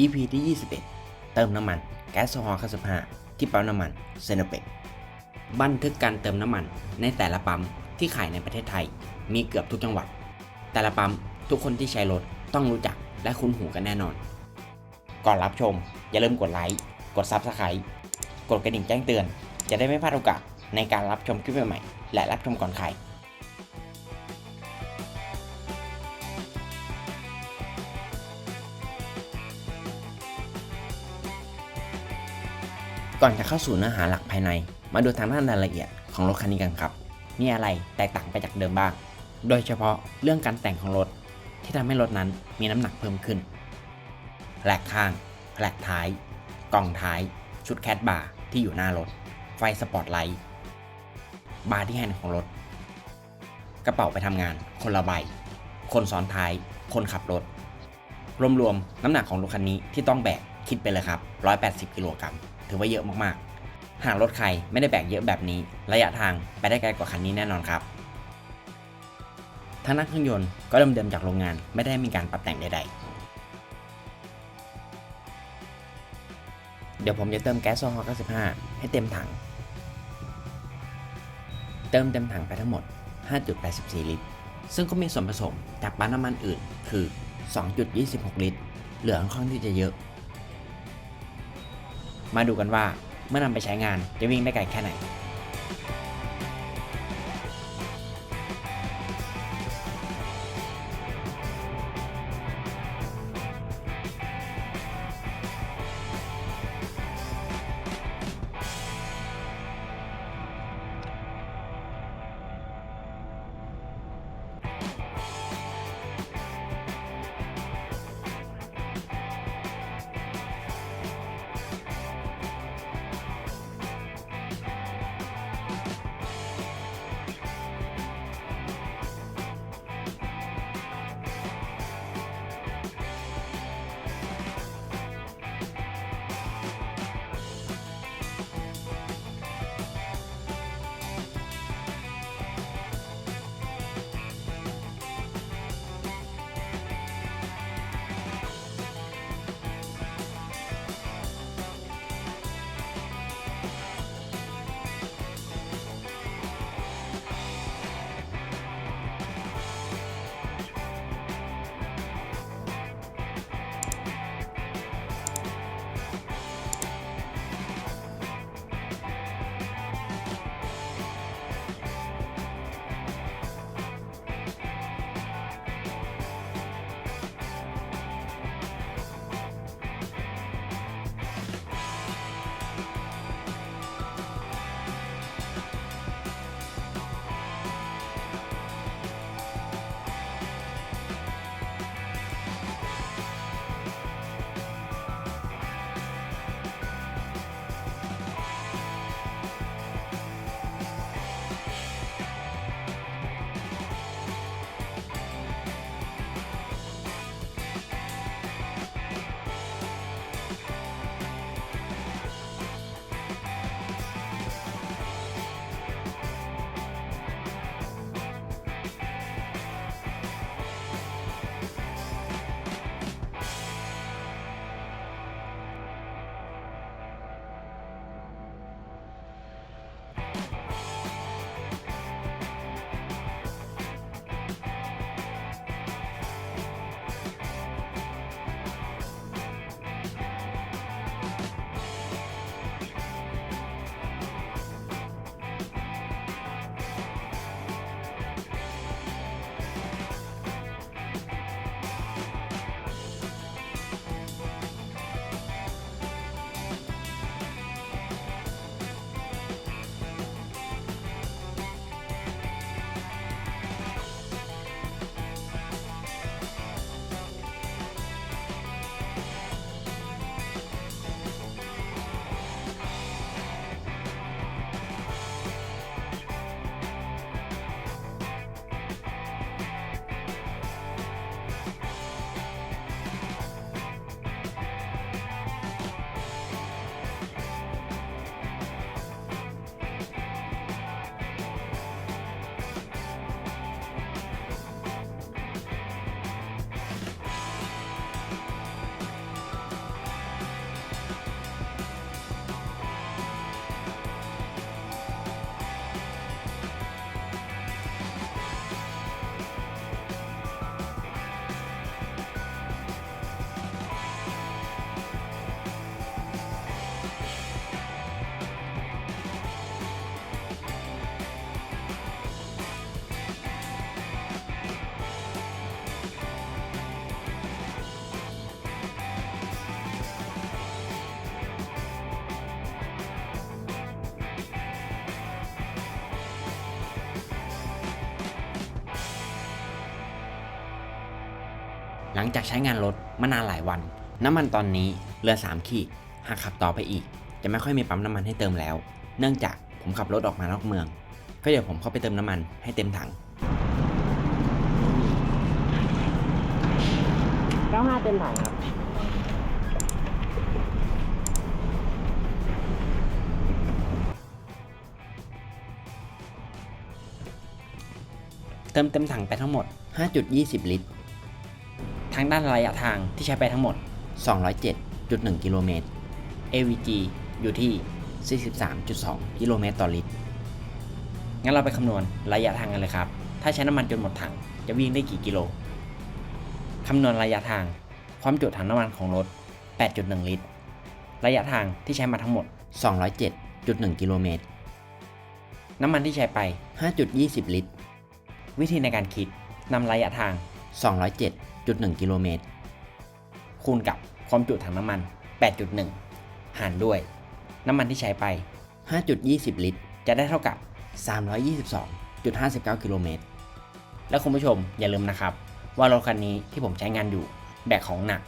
EP ที่ 21 เติมน้ำมัน แก๊สโซฮอล์95ที่ปั๊มน้ำมันเซโนเปกบันทึกการเติมน้ำมันในแต่ละปั๊มที่ขายในประเทศไทย มีเกือบทุกจังหวัด แต่ละปั๊มทุกคนที่ใช้รถต้องรู้จักและคุ้นหูกันแน่นอน ก่อนรับชม อย่าลืมกดไลค์ กด Subscribe กดกระดิ่งแจ้งเตือน จะได้ไม่พลาดโอกาสในการรับชมคลิปใหม่ๆและรับชมก่อนใคร ก่อนจะเข้าสู่เนื้อหาหลักภายใน มาดูทางด้านรายละเอียดของรถคันนี้กันครับ มีอะไรแตกต่างไปจากเดิมบ้าง โดยเฉพาะเรื่องการแต่งของรถ ที่ทำให้รถนั้นมีน้ำหนักเพิ่มขึ้นแผลกข้างแผลกท้าย กล่องท้าย ชุดแคทบาร์ที่อยู่หน้ารถ ไฟสปอตไลท์ บาร์ที่แฮนด์ของรถ กระเป๋าไปทำงาน คนละใบ คนซ้อนท้าย คนขับรถ รวมๆ น้ำหนักของรถคันนี้ที่ต้องแบกคิดไปเลยครับ 180 กิโลกรัม ถือว่าเยอะมากๆ หากรถใครไม่ได้แบกเยอะแบบนี้ ระยะทางไปได้ไกลกว่าคันนี้แน่นอนครับทางด้านเครื่องยนต์ก็เดิมๆจากโรงงานไม่ได้มีการปรับแต่งใดๆ เดี๋ยวผมจะเติมแก๊สโซฮอล์95 ให้เต็มถัง เติมเต็มถังไปทั้งหมด 5.84 ลิตร ซึ่งก็มีส่วนผสมจากปั๊มน้ำมันอื่นคือ 2.26 ลิตร เหลือค่อนข้างที่จะเยอะ มาดูกันว่าเมื่อนำไปใช้งานจะวิ่งได้ไกลแค่ไหน หลังจากใช้งานรถมานานหลายวัน น้ำมันตอนนี้เหลือ 3 ขีด หากขับต่อไปอีก จะไม่ค่อยมีปั๊มน้ำมันให้เติมแล้ว เนื่องจากผมขับรถออกมานอกเมือง ก็เดี๋ยวผมเข้าไปเติมน้ำมันให้เต็มถัง95เต็มถังครับเติมเต็มถังไปทั้งหมด 5.20 ลิตร ทางด้านระยะทางที่ใช้ไปทั้งหมด 207.1 กิโลเมตร AVG อยู่ที่ 43.2 กิโลเมตรต่อลิตร งั้นเราไปคำนวณระยะทางกันเลยครับ ถ้าใช้น้ำมันจนหมดถัง จะวิ่งได้กี่กิโล คำนวณระยะทาง ความจุถังน้ำมันของรถ 8.1 ลิตร ระยะทางที่ใช้มาทั้งหมด 207.1 กิโลเมตร น้ำมันที่ใช้ไป 5.20 ลิตร วิธีในการคิดนำระยะทาง 0.1กิโลเมตร คูณกับความจุถังน้ำมัน 8.1 หารด้วย น้ำมันที่ใช้ไป 5.20 ลิตร จะได้เท่ากับ 322.59 กิโลเมตร และคุณผู้ชมอย่าลืมนะครับ ว่ารถคันนี้ที่ผมใช้งานอยู่ แบกของหนัก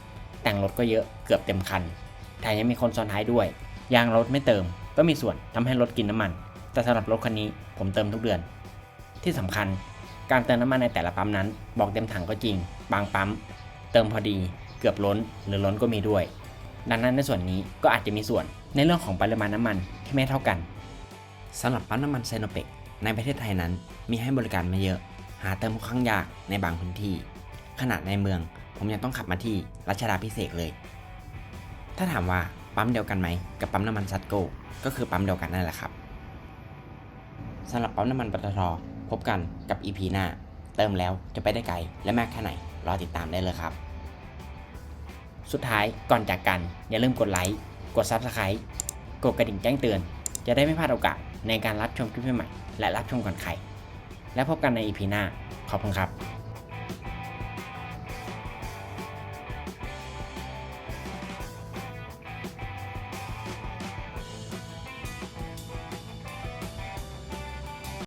แต่งรถก็เยอะเกือบเต็มคันแถมยังมีคนซ้อนท้ายด้วย ยางรถไม่เติม ก็มีส่วนทำให้รถกินน้ำมัน แต่สำหรับรถคันนี้ผมเติมทุกเดือน ที่สำคัญ การเติมน้ำมันในแต่ละปั๊มนั้น บอกเต็มถังก็จริง บางปั๊ม เติมพอดี เกือบล้น หรือล้นก็มีด้วย ดังนั้นในส่วนนี้ก็อาจจะมีส่วนในเรื่องของปริมาณน้ำมันที่ไม่เท่ากันสำหรับปั๊มน้ำมันไซโนเปกในประเทศไทยนั้นมีให้บริการไม่เยอะ หาเติมค่อนข้างยากในบางพื้นที่ ขนาดในเมือง ผมยังต้องขับมาที่รัชดาพิเศษเลย ถ้าถามว่าปั๊มเดียวกันไหมกับปั๊มน้ำมันซัตโกก็คือปั๊มเดียวกันนั่นแหละครับสำหรับปั๊มน้ำมันปตท พบกันกับ EP หน้า เติมแล้วจะไปได้ไกลและมากแค่ไหน รอติดตามได้เลยครับ สุดท้ายก่อนจากกัน อย่าลืมกดไลค์ กด Subscribe กดกระดิ่งแจ้งเตือน จะได้ไม่พลาดโอกาสในการรับชมคลิปใหม่ๆและรับชมก่อนใคร และพบกันใน EP หน้า ขอบคุณครับ